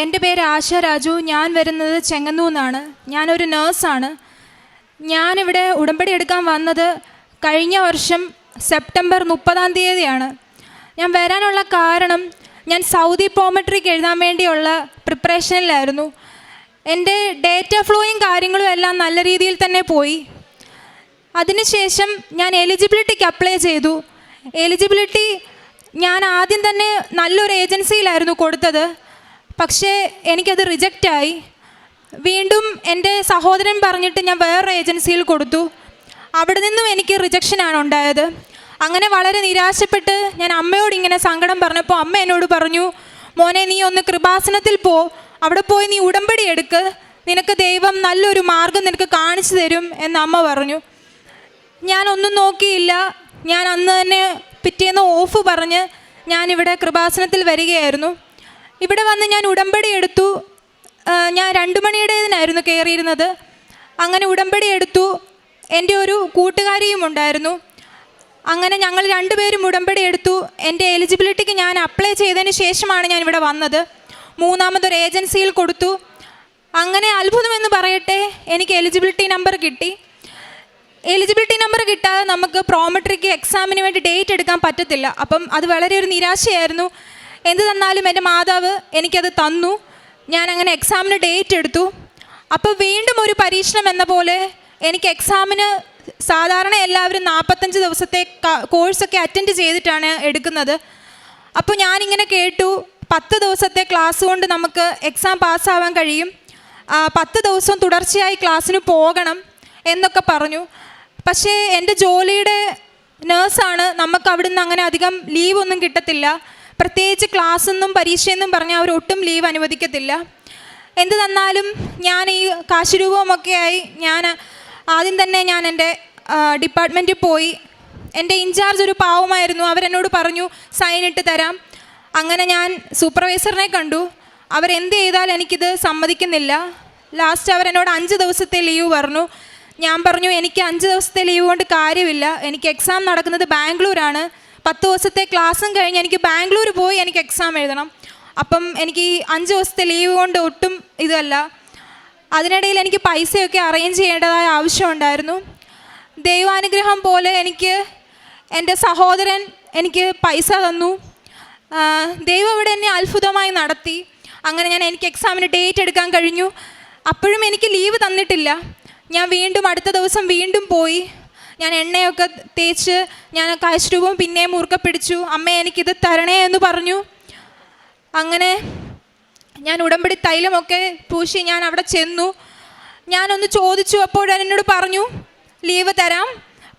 എന്റെ പേര് ആശ രാജു. ഞാൻ വരുന്നത് ചെങ്ങന്നൂന്നാണ് ഞാനൊരു നേഴ്സാണ്. ഞാനിവിടെ ഉടമ്പടി എടുക്കാൻ വന്നത് കഴിഞ്ഞ വർഷം സെപ്റ്റംബർ മുപ്പതാം തീയതിയാണ്. ഞാൻ വരാനുള്ള കാരണം ഞാൻ സൗദി പോമെട്രിക്ക് എഴുതാൻ വേണ്ടിയുള്ള പ്രിപ്പറേഷനിലായിരുന്നു. എന്റെ ഡേറ്റ ഫ്ലോയും കാര്യങ്ങളും എല്ലാം നല്ല രീതിയിൽ തന്നെ പോയി. അതിനുശേഷം ഞാൻ എലിജിബിലിറ്റിക്ക് അപ്ലൈ ചെയ്തു. എലിജിബിലിറ്റി ഞാൻ ആദ്യം തന്നെ നല്ലൊരു ഏജൻസിയിലായിരുന്നു കൊടുത്തത്. പക്ഷേ എനിക്കത് റിജക്റ്റായി വീണ്ടും എന്റെ സഹോദരൻ പറഞ്ഞിട്ട് ഞാൻ വേറൊരു ഏജൻസിയിൽ കൊടുത്തു. അവിടെ നിന്നും എനിക്ക് റിജക്ഷനാണ് ഉണ്ടായത്. അങ്ങനെ വളരെ നിരാശപ്പെട്ട് ഞാൻ അമ്മയോട് ഇങ്ങനെ സങ്കടം പറഞ്ഞപ്പോൾ അമ്മ എന്നോട് പറഞ്ഞു മോനെ നീ ഒന്ന് കൃപാസനത്തിൽ പോ. അവിടെ പോയി നീ ഉടമ്പടി എടുക്ക്. നിനക്ക് ദൈവം നല്ലൊരു മാർഗം നിനക്ക് കാണിച്ചു തരും എന്ന് അമ്മ പറഞ്ഞു. ഞാൻ ഒന്നും നോക്കിയില്ല. ഞാൻ അന്ന് തന്നെ പിറ്റേന്ന് ഓഫ് പറഞ്ഞ് ഞാനിവിടെ കൃപാസനത്തിൽ വരികയായിരുന്നു. ഇവിടെ വന്ന് ഞാൻ ഉടമ്പടി എടുത്തു. ഞാൻ രണ്ടു മണിയുടേതിനായിരുന്നു കയറിയിരുന്നത്. അങ്ങനെ ഉടമ്പടി എടുത്തു. എന്റെ ഒരു കൂട്ടുകാരിയും ഉണ്ടായിരുന്നു. അങ്ങനെ ഞങ്ങൾ രണ്ടുപേരും ഉടമ്പടി എടുത്തു. എന്റെ എലിജിബിലിറ്റിക്ക് ഞാൻ അപ്ലൈ ചെയ്തതിന് ശേഷമാണ് ഞാൻ ഇവിടെ വന്നത്. മൂന്നാമതൊരു ഏജൻസിയിൽ കൊടുത്തു. അങ്ങനെ അത്ഭുതമെന്ന് പറയട്ടെ എനിക്ക് എലിജിബിലിറ്റി നമ്പർ കിട്ടി. എലിജിബിലിറ്റി നമ്പർ കിട്ടാതെ നമുക്ക് പ്രോമെട്രിക്ക് എക്സാമിന് വേണ്ടി ഡേറ്റ് എടുക്കാൻ പറ്റത്തില്ല. അപ്പം അത് വളരെ ഒരു നിരാശയായിരുന്നു. എന്ത് തന്നാലും എന്റെ മാതാവ് എനിക്കത് തന്നു. ഞാൻ അങ്ങനെ എക്സാമിന് ഡേറ്റ് എടുത്തു. അപ്പോൾ വീണ്ടും ഒരു പരീക്ഷണം എന്ന പോലെ എനിക്ക് എക്സാമിന് സാധാരണ എല്ലാവരും നാൽപ്പത്തഞ്ച് ദിവസത്തെ കോഴ്സൊക്കെ അറ്റൻഡ് ചെയ്തിട്ടാണ് എടുക്കുന്നത്. അപ്പോൾ ഞാനിങ്ങനെ കേട്ടു പത്ത് ദിവസത്തെ ക്ലാസ് കൊണ്ട് നമുക്ക് എക്സാം പാസ്സാവാൻ കഴിയും. പത്ത് ദിവസം തുടർച്ചയായി ക്ലാസ്സിന് പോകണം എന്നൊക്കെ പറഞ്ഞു. പക്ഷേ എന്റെ ജോലിയുടെ നേഴ്സാണ് നമുക്ക് അവിടുന്ന് അങ്ങനെ അധികം ലീവൊന്നും കിട്ടത്തില്ല. പ്രത്യേകിച്ച് ക്ലാസ്സെന്നും പരീക്ഷയെന്നും പറഞ്ഞാൽ അവർ ഒട്ടും ലീവ് അനുവദിക്കത്തില്ല. എന്ത് തന്നാലും ഞാൻ ഈ കാശുരൂപമൊക്കെയായി ഞാൻ ആദ്യം തന്നെ ഞാൻ എന്റെ ഡിപ്പാർട്ട്മെന്റിൽ പോയി. എന്റെ ഇൻചാർജ് ഒരു പാവമായിരുന്നു. അവരെന്നോട് പറഞ്ഞു സൈൻ ഇട്ട് തരാം. അങ്ങനെ ഞാൻ സൂപ്പർവൈസറിനെ കണ്ടു. അവരെന്ത് ചെയ്താൽ എനിക്കിത് സമ്മതിക്കുന്നില്ല. ലാസ്റ്റ് അവരെന്നോട് അഞ്ച് ദിവസത്തെ ലീവ് പറഞ്ഞു. ഞാൻ പറഞ്ഞു എനിക്ക് അഞ്ച് ദിവസത്തെ ലീവ് കൊണ്ട് കാര്യമില്ല. എനിക്ക് എക്സാം നടക്കുന്നത് ബാംഗ്ലൂരാണ്. പത്ത് ദിവസത്തെ ക്ലാസ്സും കഴിഞ്ഞ് എനിക്ക് ബാംഗ്ലൂർ പോയി എനിക്ക് എക്സാം എഴുതണം. അപ്പം എനിക്ക് അഞ്ച് ദിവസത്തെ ലീവ് കൊണ്ട് ഒട്ടും ഇതല്ല. അതിനിടയിൽ എനിക്ക് പൈസയൊക്കെ അറേഞ്ച് ചെയ്യേണ്ടതായ ആവശ്യമുണ്ടായിരുന്നു ദൈവാനുഗ്രഹം പോലെ എനിക്ക് എന്റെ സഹോദരൻ എനിക്ക് പൈസ തന്നു. ദൈവം ഇവിടെ എന്നെ അത്ഭുതമായി നടത്തി. അങ്ങനെ ഞാൻ എനിക്ക് എക്സാമിന് ഡേറ്റ് എടുക്കാൻ കഴിഞ്ഞു. അപ്പോഴും എനിക്ക് ലീവ് തന്നിട്ടില്ല. ഞാൻ വീണ്ടും അടുത്ത ദിവസം വീണ്ടും പോയി. ഞാൻ എണ്ണയൊക്കെ തേച്ച് ഞാൻ കാശ്രൂപം പിന്നെയും മുറുക്കെ പിടിച്ചു അമ്മ എനിക്കിത് തരണേ എന്ന് പറഞ്ഞു. അങ്ങനെ ഞാൻ ഉടമ്പടി തൈലമൊക്കെ പൂശി ഞാൻ അവിടെ ചെന്നു. ഞാനൊന്ന് ചോദിച്ചു അപ്പോൾ എന്നോട് പറഞ്ഞു ലീവ് തരാം.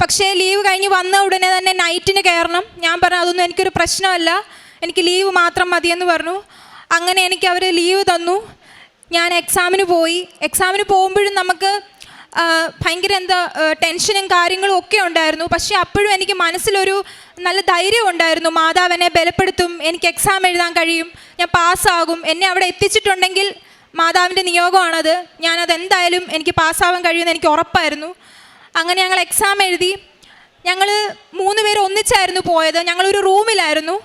പക്ഷേ ലീവ് കഴിഞ്ഞ് വന്ന ഉടനെ തന്നെ നൈറ്റിന് കയറണം. ഞാൻ പറഞ്ഞു അതൊന്നും എനിക്കൊരു പ്രശ്നമല്ല. എനിക്ക് ലീവ് മാത്രം മതിയെന്ന് പറഞ്ഞു. അങ്ങനെ എനിക്ക് അവർ ലീവ് തന്നു. ഞാൻ എക്സാമിന് പോയി. എക്സാമിന് പോകുമ്പോഴും നമുക്ക് ഭയങ്കര എന്താ ടെൻഷനും കാര്യങ്ങളും ഒക്കെ ഉണ്ടായിരുന്നു. പക്ഷേ അപ്പോഴും എനിക്ക് മനസ്സിലൊരു നല്ല ധൈര്യം ഉണ്ടായിരുന്നു. മാതാവിനെ ബലപ്പെടുത്തും എനിക്ക് എക്സാം എഴുതാൻ കഴിയും ഞാൻ പാസ്സാകും എന്നെ അവിടെ എത്തിച്ചിട്ടുണ്ടെങ്കിൽ മാതാവിന്റെ നിയോഗമാണത്. ഞാനത് എന്തായാലും എനിക്ക് പാസ്സാവാൻ കഴിയുമെന്ന് എനിക്ക് ഉറപ്പായിരുന്നു. അങ്ങനെ ഞങ്ങൾ എക്സാം എഴുതി. ഞങ്ങൾ മൂന്ന് പേര് ഒന്നിച്ചായിരുന്നു പോയത്. ഞങ്ങളൊരു റൂമിലായിരുന്നു.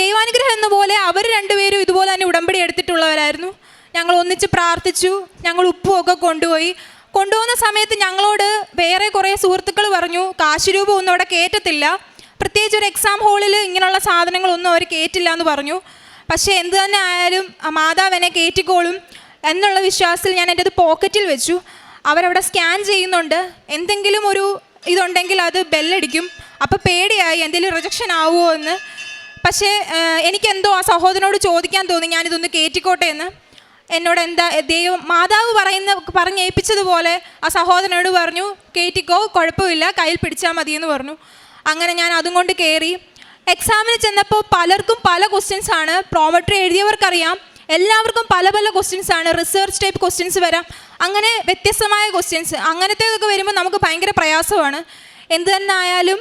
ദൈവാനുഗ്രഹം എന്ന പോലെ അവർ രണ്ടുപേരും ഇതുപോലെ തന്നെ ഉടമ്പടി എടുത്തിട്ടുള്ളവരായിരുന്നു. ഞങ്ങൾ ഒന്നിച്ച് പ്രാർത്ഥിച്ചു. ഞങ്ങൾ ഉപ്പുമൊക്കെ കൊണ്ടുപോയി. കൊണ്ടുപോകുന്ന സമയത്ത് ഞങ്ങളോട് വേറെ കുറേ സുഹൃത്തുക്കൾ പറഞ്ഞു കാശ് രൂപ ഒന്നും അവിടെ കയറ്റത്തില്ല പ്രത്യേകിച്ച് ഒരു എക്സാം ഹാളിൽ ഇങ്ങനെയുള്ള സാധനങ്ങളൊന്നും അവർ കയറ്റില്ല എന്ന് പറഞ്ഞു. പക്ഷേ എന്ത് തന്നെ ആയാലും മാതാവിനെ കയറ്റിക്കോളും എന്നുള്ള വിശ്വാസത്തിൽ ഞാൻ എന്റെ അത് പോക്കറ്റിൽ വെച്ചു. അവരവിടെ സ്കാൻ ചെയ്യുന്നുണ്ട്. എന്തെങ്കിലും ഒരു ഇതുണ്ടെങ്കിൽ അത് ബെല്ലടിക്കും. അപ്പോൾ പേടിയായി എന്തെങ്കിലും റിജക്ഷൻ ആവുമോ എന്ന്. പക്ഷേ എനിക്കെന്തോ ആ സഹോദരനോട് ചോദിക്കാൻ തോന്നി ഞാനിതൊന്ന് കയറ്റിക്കോട്ടെ എന്ന്. എന്നോട് എന്താ ദൈവം മാതാവ് പറയുന്ന പറഞ്ഞ് ഏൽപ്പിച്ചതുപോലെ ആ സഹോദരനോട് പറഞ്ഞു കയറ്റിക്കോ കുഴപ്പമില്ല കയ്യിൽ പിടിച്ചാൽ മതി എന്ന് പറഞ്ഞു. അങ്ങനെ ഞാൻ അതും കൊണ്ട് കയറി. എക്സാമിന് ചെന്നപ്പോൾ പലർക്കും പല ക്വസ്റ്റ്യൻസ് ആണ്. പ്രോമട്രി എഴുതിയവർക്കറിയാം. എല്ലാവർക്കും പല പല ക്വസ്റ്റ്യൻസ് ആണ്. റിസർച്ച് ടൈപ്പ് ക്വസ്റ്റ്യൻസ് വരാം. അങ്ങനെ വ്യത്യസ്തമായ ക്വസ്റ്റ്യൻസ് അങ്ങനത്തേതൊക്കെ വരുമ്പോൾ നമുക്ക് ഭയങ്കര പ്രയാസമാണ്. എന്ത് തന്നെ ആയാലും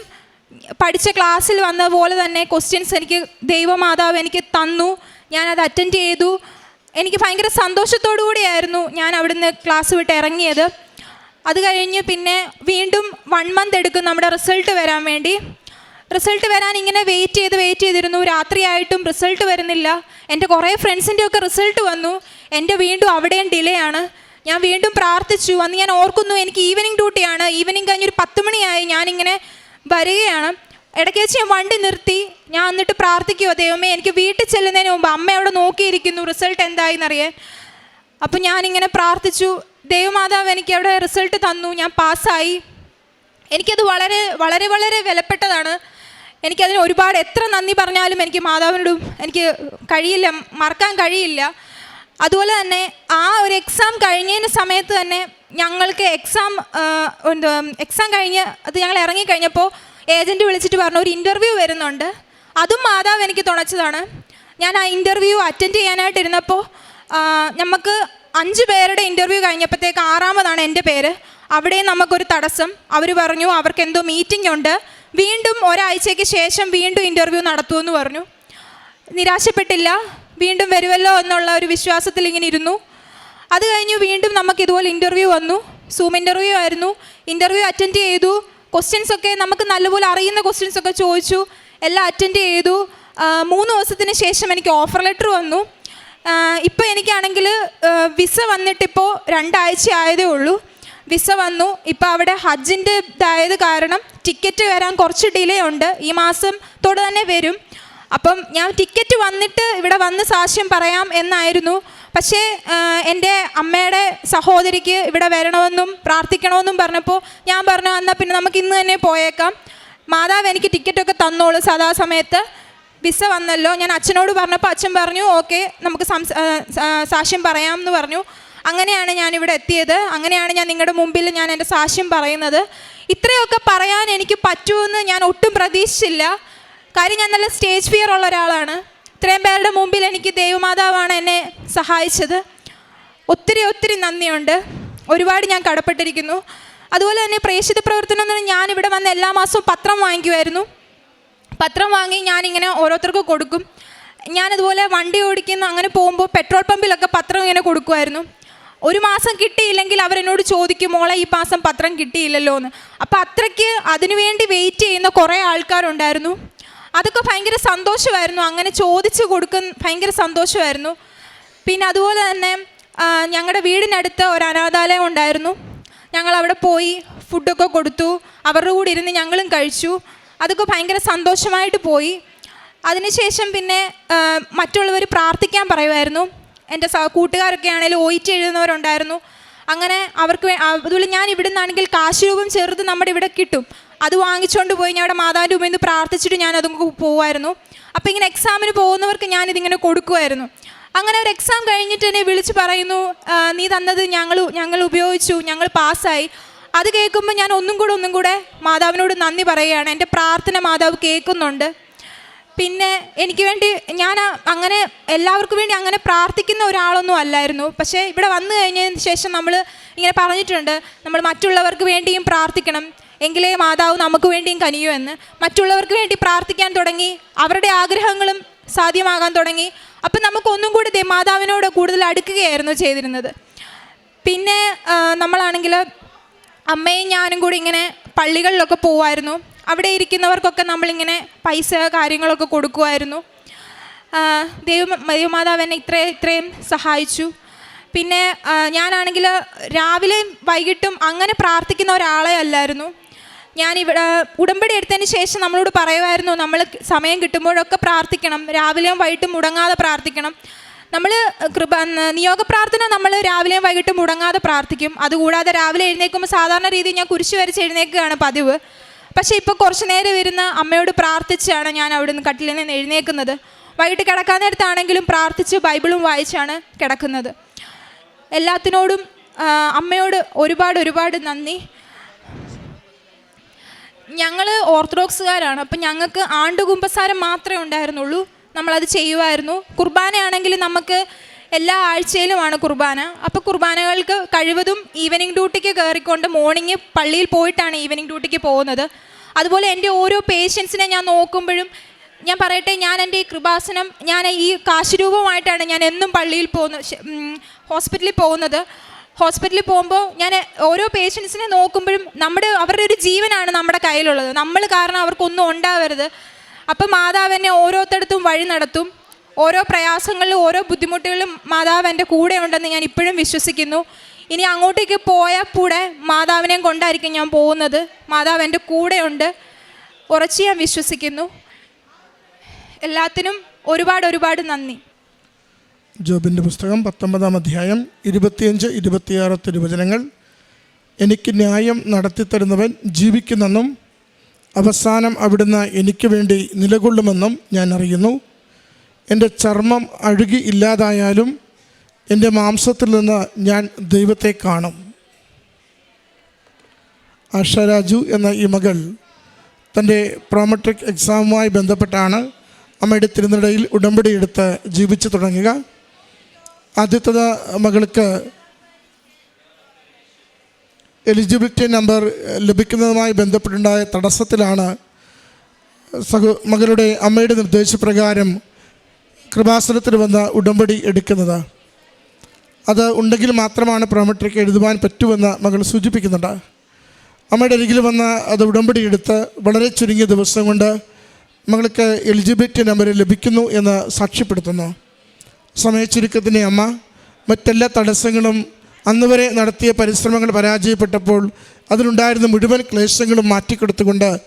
പഠിച്ച ക്ലാസ്സിൽ വന്ന പോലെ തന്നെ ക്വസ്റ്റ്യൻസ് എനിക്ക് ദൈവമാതാവ് എനിക്ക് തന്നു. ഞാനത് അറ്റൻഡ് ചെയ്തു. എനിക്ക് ഭയങ്കര സന്തോഷത്തോടു കൂടിയായിരുന്നു ഞാൻ അവിടുന്ന് ക്ലാസ് വിട്ട് ഇറങ്ങിയത്. അത് കഴിഞ്ഞ് പിന്നെ വീണ്ടും വൺ മന്ത് എടുക്കും നമ്മുടെ റിസൾട്ട് വരാൻ വേണ്ടി. റിസൾട്ട് വരാൻ ഇങ്ങനെ വെയിറ്റ് ചെയ്ത് വെയിറ്റ് ചെയ്തിരുന്നു. രാത്രിയായിട്ടും റിസൾട്ട് വരുന്നില്ല. എന്റെ കുറേ ഫ്രണ്ട്സിന്റെയൊക്കെ റിസൾട്ട് വന്നു. എന്റെ വീണ്ടും അവിടെയും ഡിലേ ആണ്. ഞാൻ വീണ്ടും പ്രാർത്ഥിച്ചു. അന്ന് ഞാൻ ഓർക്കുന്നു എനിക്ക് ഈവനിങ് ഡ്യൂട്ടിയാണ് ഈവനിങ് കഴിഞ്ഞൊരു പത്ത് മണിയായി ഞാനിങ്ങനെ വരികയാണ്. ഇടയ്ക്ക് ഞാൻ വണ്ടി നിർത്തി. ഞാൻ എന്നിട്ട് പ്രാർത്ഥിക്കുമോ ദൈവമേ എനിക്ക് വീട്ടിൽ ചെല്ലുന്നതിന് മുമ്പ് അമ്മ അവിടെ നോക്കിയിരിക്കുന്നു. റിസൾട്ട് എന്തായി എന്നറിയാൻ. അപ്പം ഞാനിങ്ങനെ പ്രാർത്ഥിച്ചു. ദൈവമാതാവ് എനിക്ക് അവിടെ റിസൾട്ട് തന്നു. ഞാൻ പാസ്സായി. എനിക്കത് വളരെ വളരെ വളരെ വിലപ്പെട്ടതാണ്. എനിക്കതിന് ഒരുപാട് എത്ര നന്ദി പറഞ്ഞാലും എനിക്ക് മാതാവിനോടും എനിക്ക് കഴിയില്ല മറക്കാൻ കഴിയില്ല. അതുപോലെ തന്നെ ആ ഒരു എക്സാം കഴിഞ്ഞതിന് സമയത്ത് തന്നെ ഞങ്ങൾക്ക് എക്സാം എക്സാം കഴിഞ്ഞ് അത് ഞങ്ങൾ ഇറങ്ങിക്കഴിഞ്ഞപ്പോൾ ഏജന്റ് വിളിച്ചിട്ട് പറഞ്ഞു ഒരു ഇന്റർവ്യൂ വരുന്നുണ്ട്. അതും മാതാവ് എനിക്ക് തുണച്ചതാണ്. ഞാൻ ആ ഇന്റർവ്യൂ അറ്റൻഡ് ചെയ്യാനായിട്ടിരുന്നപ്പോൾ നമുക്ക് അഞ്ച് പേരുടെ ഇന്റർവ്യൂ കഴിഞ്ഞപ്പോഴത്തേക്ക് ആറാമതാണ് എന്റെ പേര്. അവിടെയും നമുക്കൊരു തടസ്സം. അവർ പറഞ്ഞു അവർക്ക് എന്തോ മീറ്റിംഗ് ഉണ്ട്. വീണ്ടും ഒരാഴ്ചയ്ക്ക് ശേഷം വീണ്ടും ഇന്റർവ്യൂ നടത്തുമെന്ന് പറഞ്ഞു. നിരാശപ്പെട്ടില്ല. വീണ്ടും വരുമല്ലോ എന്നുള്ള ഒരു വിശ്വാസത്തിൽ ഇങ്ങനെ ഇരുന്നു. അത് കഴിഞ്ഞു വീണ്ടും നമുക്ക് ഇതുപോലെ ഇന്റർവ്യൂ വന്നു. സൂം ഇന്റർവ്യൂ ആയിരുന്നു. ഇന്റർവ്യൂ അറ്റൻഡ് ചെയ്തു. ക്വസ്റ്റ്യൻസ് ഒക്കെ നമുക്ക് നല്ലപോലെ അറിയുന്ന ക്വസ്റ്റ്യൻസ് ഒക്കെ ചോദിച്ചു എല്ലാം അറ്റൻഡ് ചെയ്തു. മൂന്ന് ദിവസത്തിന് ശേഷം എനിക്ക് ഓഫർ ലെറ്റർ വന്നു. ഇപ്പോൾ എനിക്കാണെങ്കിൽ വിസ വന്നിട്ടിപ്പോൾ രണ്ടാഴ്ച ആയതേ ഉള്ളൂ. വിസ വന്നു. ഇപ്പോൾ അവിടെ ഹജ്ജിന്റെ ഇതായത് കാരണം ടിക്കറ്റ് വരാൻ കുറച്ച് ഡിലേ ഉണ്ട്. ഈ മാസം തൊട്ട് തന്നെ വരും. അപ്പം ഞാൻ ടിക്കറ്റ് വന്നിട്ട് ഇവിടെ വന്ന് സാക്ഷ്യം പറയാം എന്നായിരുന്നു. പക്ഷേ എന്റെ അമ്മയുടെ സഹോദരിക്ക് ഇവിടെ വരണമെന്നും പ്രാർത്ഥിക്കണമെന്നും പറഞ്ഞപ്പോൾ ഞാൻ പറഞ്ഞു എന്നാൽ പിന്നെ നമുക്ക് ഇന്ന് തന്നെ പോയേക്കാം. മാതാവ് എനിക്ക് ടിക്കറ്റൊക്കെ തന്നോളൂ സദാസമയത്ത്. വിസ വന്നല്ലോ. ഞാൻ അച്ഛനോട് പറഞ്ഞപ്പോൾ അച്ഛൻ പറഞ്ഞു ഓക്കെ നമുക്ക് സാക്ഷ്യം പറയാം എന്ന് പറഞ്ഞു. അങ്ങനെയാണ് ഞാൻ ഇവിടെ എത്തിയത്. അങ്ങനെയാണ് ഞാൻ നിങ്ങളുടെ മുമ്പിൽ ഞാൻ എന്റെ സാക്ഷ്യം പറയുന്നത്. ഇത്രയൊക്കെ പറയാൻ എനിക്ക് പറ്റുമെന്ന് ഞാൻ ഒട്ടും പ്രതീക്ഷിച്ചില്ല. കാര്യം ഞാൻ നല്ല സ്റ്റേജ് ഫിയർ ഉള്ള ഒരാളാണ്. ഇത്രയും പേരുടെ മുമ്പിൽ എനിക്ക് ദൈവമാതാവാണ് എന്നെ സഹായിച്ചത്. ഒത്തിരി ഒത്തിരി നന്ദിയുണ്ട്. ഒരുപാട് ഞാൻ കടപ്പെട്ടിരിക്കുന്നു. അതുപോലെ തന്നെ പ്രേക്ഷിത പ്രവർത്തനം എന്ന് പറഞ്ഞാൽ ഞാൻ ഇവിടെ വന്ന് എല്ലാ മാസവും പത്രം വാങ്ങിക്കുമായിരുന്നു. പത്രം വാങ്ങി ഞാനിങ്ങനെ ഓരോരുത്തർക്ക് കൊടുക്കും. ഞാനതുപോലെ വണ്ടി ഓടിക്കുന്ന അങ്ങനെ പോകുമ്പോൾ പെട്രോൾ പമ്പിലൊക്കെ പത്രം ഇങ്ങനെ കൊടുക്കുമായിരുന്നു. ഒരു മാസം കിട്ടിയില്ലെങ്കിൽ അവരെന്നോട് ചോദിക്കും മോളെ ഈ മാസം പത്രം കിട്ടിയില്ലല്ലോ എന്ന് അപ്പോൾ അത്രയ്ക്ക് അതിനുവേണ്ടി വെയിറ്റ് ചെയ്യുന്ന കുറേ ആൾക്കാരുണ്ടായിരുന്നു. അതൊക്കെ ഭയങ്കര സന്തോഷമായിരുന്നു. അങ്ങനെ ചോദിച്ചു കൊടുക്കുന്ന ഭയങ്കര സന്തോഷമായിരുന്നു. പിന്നെ അതുപോലെ തന്നെ ഞങ്ങളുടെ വീടിനടുത്ത് ഒരു അനാഥാലയം ഉണ്ടായിരുന്നു. ഞങ്ങൾ അവിടെ പോയി ഫുഡൊക്കെ കൊടുത്തു. അവരുടെ കൂടെ ഇരുന്ന് ഞങ്ങളും കഴിച്ചു. അതൊക്കെ ഭയങ്കര സന്തോഷമായിട്ട് പോയി. അതിനുശേഷം പിന്നെ മറ്റുള്ളവർ പ്രാർത്ഥിക്കാൻ പറയുമായിരുന്നു. എന്റെ സ കൂട്ടുകാരൊക്കെ ആണെങ്കിലും ഒയിറ്റ് എഴുതുന്നവരുണ്ടായിരുന്നു. അങ്ങനെ അവർക്ക് അതുപോലെ ഞാൻ ഇവിടെ നിന്നാണെങ്കിൽ കാശ് രൂപം ചെറുത് നമ്മുടെ ഇവിടെ കിട്ടും. അത് വാങ്ങിച്ചുകൊണ്ട് പോയി. ഞാൻ അവിടെ മാതാവിന്റെ മുമ്പിൽ പ്രാർത്ഥിച്ചിട്ട് ഞാൻ അതും പോകുമായിരുന്നു അപ്പോൾ ഇങ്ങനെ എക്സാമിന് പോകുന്നവർക്ക് ഞാനിതിങ്ങനെ കൊടുക്കുമായിരുന്നു അങ്ങനെ ഒരു എക്സാം കഴിഞ്ഞിട്ട് എന്നെ വിളിച്ച് പറയുന്നു നീ തന്നത് ഞങ്ങൾ ഞങ്ങൾ ഉപയോഗിച്ചു ഞങ്ങൾ പാസ്സായി. അത് കേൾക്കുമ്പോൾ ഞാൻ ഒന്നും കൂടെ ഒന്നും കൂടെ മാതാവിനോട് നന്ദി പറയുകയാണ്. എന്റെ പ്രാർത്ഥന മാതാവ് കേൾക്കുന്നുണ്ട്. പിന്നെ എനിക്ക് വേണ്ടി ഞാൻ അങ്ങനെ എല്ലാവർക്കും വേണ്ടി അങ്ങനെ പ്രാർത്ഥിക്കുന്ന ഒരാളൊന്നും അല്ലായിരുന്നു. പക്ഷേ ഇവിടെ വന്നു കഴിഞ്ഞതിന് ശേഷം നമ്മൾ ഇങ്ങനെ പറഞ്ഞിട്ടുണ്ട് നമ്മൾ മറ്റുള്ളവർക്ക് വേണ്ടിയും പ്രാർത്ഥിക്കണം. എങ്കിലേ മാതാവ് നമുക്ക് വേണ്ടിയും കനിയൂ എന്ന് മറ്റുള്ളവർക്ക് വേണ്ടി പ്രാർത്ഥിക്കാൻ തുടങ്ങി അവരുടെ ആഗ്രഹങ്ങളും സാധ്യമാകാൻ തുടങ്ങി. അപ്പം നമുക്കൊന്നും കൂടി ദേ മാതാവിനോട് കൂടുതൽ അടുക്കുകയായിരുന്നു ചെയ്തിരുന്നത്. പിന്നെ നമ്മളാണെങ്കിൽ അമ്മയും ഞാനും കൂടി ഇങ്ങനെ പള്ളികളിലൊക്കെ പോവായിരുന്നു. അവിടെ ഇരിക്കുന്നവർക്കൊക്കെ നമ്മളിങ്ങനെ പൈസ കാര്യങ്ങളൊക്കെ കൊടുക്കുമായിരുന്നു ദൈവ ദൈവമാതാവ് എന്നെ ഇത്ര ഇത്രയും സഹായിച്ചു. പിന്നെ ഞാനാണെങ്കിൽ രാവിലെയും വൈകിട്ടും അങ്ങനെ പ്രാർത്ഥിക്കുന്ന ഒരാളെ അല്ലായിരുന്നു. ഞാനിവിടെ ഉടമ്പടി എടുത്തതിന് ശേഷം നമ്മളോട് പറയുമായിരുന്നു നമ്മൾ സമയം കിട്ടുമ്പോഴൊക്കെ പ്രാർത്ഥിക്കണം രാവിലെയും വൈകിട്ടും മുടങ്ങാതെ പ്രാർത്ഥിക്കണം. നമ്മൾ കൃപ നിയോഗ പ്രാർത്ഥന നമ്മൾ രാവിലെയും വൈകിട്ടും മുടങ്ങാതെ പ്രാർത്ഥിക്കും. അതുകൂടാതെ രാവിലെ എഴുന്നേൽക്കുമ്പോൾ സാധാരണ രീതിയിൽ ഞാൻ കുരിശ് വരച്ച് എഴുന്നേൽക്കുകയാണ് പതിവ്. പക്ഷേ ഇപ്പോൾ കുറച്ച് നേരം വരുന്ന അമ്മയോട് പ്രാർത്ഥിച്ചാണ് ഞാൻ അവിടുന്ന് കട്ടിലിൽ നിന്ന് എഴുന്നേൽക്കുന്നത്. വൈകിട്ട് കിടക്കാൻ നേരത്താണെങ്കിലും പ്രാർത്ഥിച്ച് ബൈബിളും വായിച്ചാണ് കിടക്കുന്നത്. എല്ലാത്തിനോടും അമ്മയോട് ഒരുപാട് ഒരുപാട് നന്ദി. ഞങ്ങൾ ഓർത്തഡോക്സുകാരാണ്. അപ്പം ഞങ്ങൾക്ക് ആണ്ടുകുമ്പസാരം മാത്രമേ ഉണ്ടായിരുന്നുള്ളൂ. നമ്മളത് ചെയ്യുമായിരുന്നു കുർബാനയാണെങ്കിൽ നമുക്ക് എല്ലാ ആഴ്ചയിലുമാണ് കുർബാന. അപ്പോൾ കുർബാനകൾക്ക് കഴിവതും ഈവനിങ് ഡ്യൂട്ടിക്ക് കയറിക്കൊണ്ട് മോർണിംഗ് പള്ളിയിൽ പോയിട്ടാണ് ഈവനിങ് ഡ്യൂട്ടിക്ക് പോകുന്നത്. അതുപോലെ എന്റെ ഓരോ പേഷ്യൻസിനെ ഞാൻ നോക്കുമ്പോഴും ഞാൻ പറയട്ടെ ഞാൻ എന്റെ ഈ കൃപാസനം ഞാൻ ഈ കാശുരൂപമായിട്ടാണ് ഞാൻ എന്നും പള്ളിയിൽ പോകുന്നത് ഹോസ്പിറ്റലിൽ പോകുന്നത്. ഹോസ്പിറ്റലിൽ പോകുമ്പോൾ ഞാൻ ഓരോ പേഷ്യൻസിനെ നോക്കുമ്പോഴും നമ്മുടെ അവരുടെ ഒരു ജീവനാണ് നമ്മുടെ കയ്യിലുള്ളത്. നമ്മൾ കാരണം അവർക്കൊന്നും ഉണ്ടാവരുത്. അപ്പം മാതാവ് എന്നെ ഓരോരുത്തടത്തും വഴി നടത്തും. ഓരോ പ്രയാസങ്ങളിലും ഓരോ ബുദ്ധിമുട്ടുകളിലും മാതാവ് എന്റെ കൂടെ ഉണ്ടെന്ന് ഞാൻ ഇപ്പോഴും വിശ്വസിക്കുന്നു. ഇനി അങ്ങോട്ടേക്ക് പോയാൽ കൂടെ മാതാവിനെയും കൊണ്ടായിരിക്കും ഞാൻ പോകുന്നത്. മാതാവ് എന്റെ കൂടെയുണ്ട് ഉറച്ച് ഞാൻ വിശ്വസിക്കുന്നു. എല്ലാത്തിനും ഒരുപാട് ഒരുപാട് നന്ദി. ജോബിന്റെ പുസ്തകം പത്തൊമ്പതാം അധ്യായം ഇരുപത്തിയഞ്ച് ഇരുപത്തിയാറ് തിരുവചനങ്ങൾ. എനിക്ക് ന്യായം നടത്തിത്തരുന്നവൻ ജീവിക്കുന്നെന്നും അവസാനം അവിടുന്ന് എനിക്ക് വേണ്ടി നിലകൊള്ളുമെന്നും ഞാൻ അറിയുന്നു. എന്റെ ചർമ്മം അഴുകി ഇല്ലാതായാലും എന്റെ മാംസത്തിൽ നിന്ന് ഞാൻ ദൈവത്തെ കാണും. ആഷരാജു എന്ന ഈ മകൾ തന്റെ പ്രോമെട്രിക് എക്സാമുമായി ബന്ധപ്പെട്ടാണ് അമ്മയുടെ തിരുനടയിൽ ഉടമ്പടിയെടുത്ത് ജീവിച്ചു തുടങ്ങുക. ആദ്യത്തത് മകൾക്ക് എലിജിബിലിറ്റി നമ്പർ ലഭിക്കുന്നതുമായി ബന്ധപ്പെട്ടുണ്ടായ തടസ്സത്തിലാണ് സഹോ മകളുടെ അമ്മയുടെ നിർദ്ദേശപ്രകാരം കൃപാസനത്തിൽ വന്ന ഉടമ്പടി എടുക്കുന്നത്. അത് ഉണ്ടെങ്കിൽ മാത്രമാണ് പ്രോമെട്രിക് എഴുതുവാൻ പറ്റുമെന്ന് മകൾ സൂചിപ്പിക്കുന്നുണ്ട്. അമ്മയുടെ അരികിൽ വന്ന അത് ഉടമ്പടി എടുത്ത് വളരെ ചുരുങ്ങിയ ദിവസം കൊണ്ട് മകൾക്ക് എലിജിബിലിറ്റി നമ്പർ ലഭിക്കുന്നു എന്ന് സാക്ഷ്യപ്പെടുത്തുന്നു. സമയച്ചുരുക്കത്തിന്റെ അമ്മ മറ്റെല്ലാ തടസ്സങ്ങളും അന്ന് വരെ നടത്തിയ പരിശ്രമങ്ങൾ പരാജയപ്പെട്ടപ്പോൾ അതിലുണ്ടായിരുന്ന മുഴുവൻ ക്ലേശങ്ങളും മാറ്റിക്കൊടുത്തുകൊണ്ട്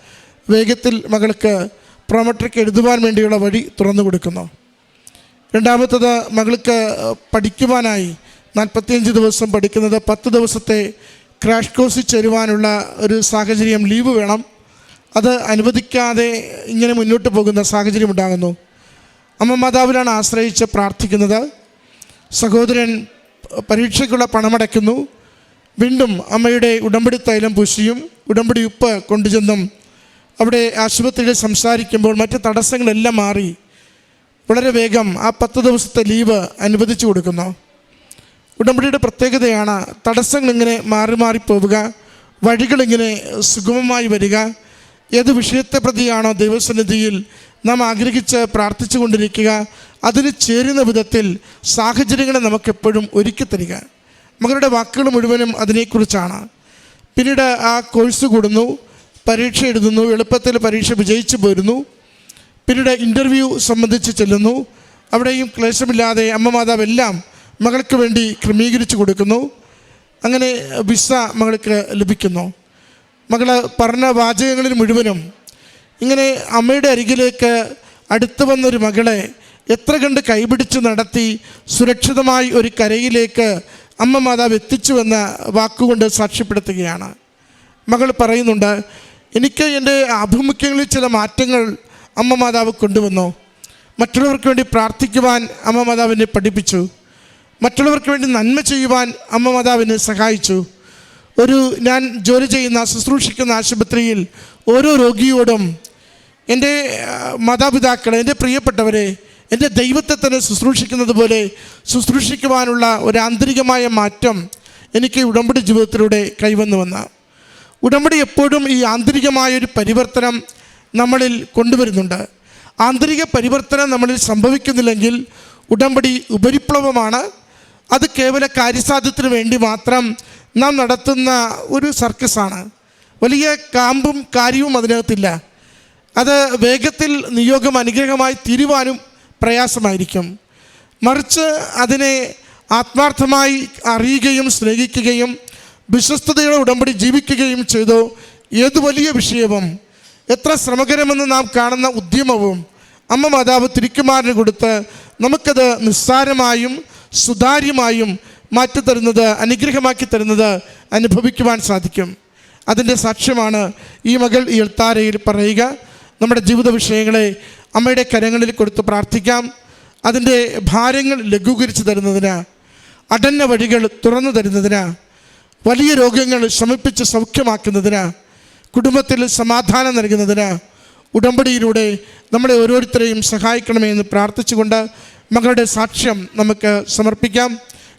വേഗത്തിൽ മകൾക്ക് പ്രൊമട്രിക് എഴുതുവാൻ വേണ്ടിയുള്ള വഴി തുറന്നു കൊടുക്കുന്നു. രണ്ടാമത്തത് മകൾക്ക് പഠിക്കുവാനായി നാൽപ്പത്തിയഞ്ച് ദിവസം പഠിക്കുന്നത് പത്ത് ദിവസത്തെ ക്രാഷ് കോഴ്സിൽ ചേരുവാനുള്ള ഒരു സാഹചര്യം ലീവ് വേണം. അത് അനുവദിക്കാതെ ഇങ്ങനെ മുന്നോട്ട് പോകുന്ന സാഹചര്യം ഉണ്ടാകുന്നു. അമ്മ മാതാവിലാണ് ആശ്രയിച്ച് പ്രാർത്ഥിക്കുന്നത്. സഹോദരൻ പരീക്ഷയ്ക്കുള്ള പണമടയ്ക്കുന്നു. വീണ്ടും അമ്മയുടെ ഉടമ്പടി തൈലം പൂശിയും ഉടമ്പടി ഉപ്പ് കൊണ്ടുചെന്നും അവിടെ ആശുപത്രിയിൽ സംസാരിക്കുമ്പോൾ മറ്റ് തടസ്സങ്ങളെല്ലാം മാറി വളരെ വേഗം ആ പത്ത് ദിവസത്തെ ലീവ് അനുവദിച്ചു കൊടുക്കുന്നു. ഉടമ്പടിയുടെ പ്രത്യേകതയാണ് തടസ്സങ്ങൾ ഇങ്ങനെ മാറി മാറി പോവുക വഴികളിങ്ങനെ സുഗമമായി വരിക ഏത് വിഷയത്തെ പ്രതിയാണോ ദൈവസന്നിധിയിൽ നാം ആഗ്രഹിച്ച് പ്രാർത്ഥിച്ചു കൊണ്ടിരിക്കുക അതിന് ചേരുന്ന വിധത്തിൽ സാഹചര്യങ്ങളെ നമുക്കെപ്പോഴും ഒരുക്കി തരിക. മകളുടെ വാക്കുകൾ മുഴുവനും അതിനെക്കുറിച്ചാണ്. പിന്നീട് ആ കോഴ്സ് കൂടുന്നു പരീക്ഷ എഴുതുന്നു എളുപ്പത്തിൽ പരീക്ഷ വിജയിച്ചു പോരുന്നു. പിന്നീട് ഇന്റർവ്യൂ സംബന്ധിച്ച് ചെല്ലുന്നു. അവിടെയും ക്ലേശമില്ലാതെ അമ്മ മാതാവെല്ലാം മകൾക്ക് വേണ്ടി ക്രമീകരിച്ചു കൊടുക്കുന്നു. അങ്ങനെ വിസ മകൾക്ക് ലഭിക്കുന്നു. മകൾ പറഞ്ഞ വാചകങ്ങളിൽ മുഴുവനും ഇങ്ങനെ അമ്മയുടെ അരികിലേക്ക് അടുത്തു വന്നൊരു മകളെ എത്ര കണ്ട് കൈപിടിച്ച് നടത്തി സുരക്ഷിതമായി ഒരു കരയിലേക്ക് അമ്മ മാതാവ് എത്തിച്ചുവെന്ന വാക്കുകൊണ്ട് സാക്ഷ്യപ്പെടുത്തുകയാണ്. മകൾ പറയുന്നുണ്ട് എനിക്ക് എന്റെ ആഭിമുഖ്യങ്ങളിൽ ചില മാറ്റങ്ങൾ അമ്മ മാതാവ് കൊണ്ടുവന്നു. മറ്റുള്ളവർക്ക് വേണ്ടി പ്രാർത്ഥിക്കുവാൻ അമ്മ മാതാവിനെ പഠിപ്പിച്ചു. മറ്റുള്ളവർക്ക് വേണ്ടി നന്മ ചെയ്യുവാൻ അമ്മ മാതാവിനെ സഹായിച്ചു. ഒരു ഞാൻ ജോലി ചെയ്യുന്ന ശുശ്രൂഷിക്കുന്ന ആശുപത്രിയിൽ ഓരോ രോഗിയോടും എന്റെ മാതാപിതാക്കളെ എന്റെ പ്രിയപ്പെട്ടവരെ എന്റെ ദൈവത്തെ തന്നെ ശുശ്രൂഷിക്കുന്നത് പോലെ ശുശ്രൂഷിക്കുവാനുള്ള ഒരു ആന്തരികമായ മാറ്റം എനിക്ക് ഉടമ്പടി ജീവിതത്തിലൂടെ കൈവന്നു വന്ന. ഉടമ്പടി എപ്പോഴും ഈ ആന്തരികമായൊരു പരിവർത്തനം നമ്മളിൽ കൊണ്ടുവരുന്നുണ്ട്. ആന്തരിക പരിവർത്തനം നമ്മളിൽ സംഭവിക്കുന്നില്ലെങ്കിൽ ഉടമ്പടി ഉപരിപ്ലവമാണ്. അത് കേവല കാര്യസാധ്യത്തിന് വേണ്ടി മാത്രം നാം നടത്തുന്ന ഒരു സർക്കസാണ്. വലിയ കാമ്പും കാര്യവും അതിനകത്തില്ല. അത് വേഗത്തിൽ നിയോഗം അനുഗ്രഹമായി തീരുവാനും പ്രയാസമായിരിക്കും. മറിച്ച് അതിനെ ആത്മാർത്ഥമായി അറിയുകയും സ്നേഹിക്കുകയും വിശ്വസ്തതയുടെ ഉടമ്പടി ജീവിക്കുകയും ചെയ്തു. ഏത് വലിയ വിഷയവും എത്ര ശ്രമകരമെന്ന് നാം കാണുന്ന ഉദ്യമവും അമ്മ മാതാവ് തിരിക്കുമാറിന് കൊടുത്ത് നമുക്കത് നിസ്സാരമായും സുതാര്യമായും മാറ്റിത്തരുന്നത് അനുഗ്രഹമാക്കി തരുന്നത് അനുഭവിക്കുവാൻ സാധിക്കും. അതിന്റെ സാക്ഷ്യമാണ് ഈ മകൾ ഈ എഴുത്താരയിൽ പറയുക. നമ്മുടെ ജീവിത വിഷയങ്ങളെ അമ്മയുടെ കരങ്ങളിൽ കൊടുത്ത് പ്രാർത്ഥിക്കാം. അതിന്റെ ഭാരങ്ങൾ ലഘൂകരിച്ച് തരുന്നതിന് അടഞ്ഞ വഴികൾ തുറന്നു തരുന്നതിന് വലിയ രോഗങ്ങൾ ശമിപ്പിച്ച് സൗഖ്യമാക്കുന്നതിന് കുടുംബത്തിൽ സമാധാനം നൽകുന്നതിന് ഉടമ്പടിയിലൂടെ നമ്മളെ ഓരോരുത്തരെയും സഹായിക്കണമേ എന്ന് പ്രാർത്ഥിച്ചുകൊണ്ട് മകളുടെ സാക്ഷ്യം നമുക്ക് സമർപ്പിക്കാം.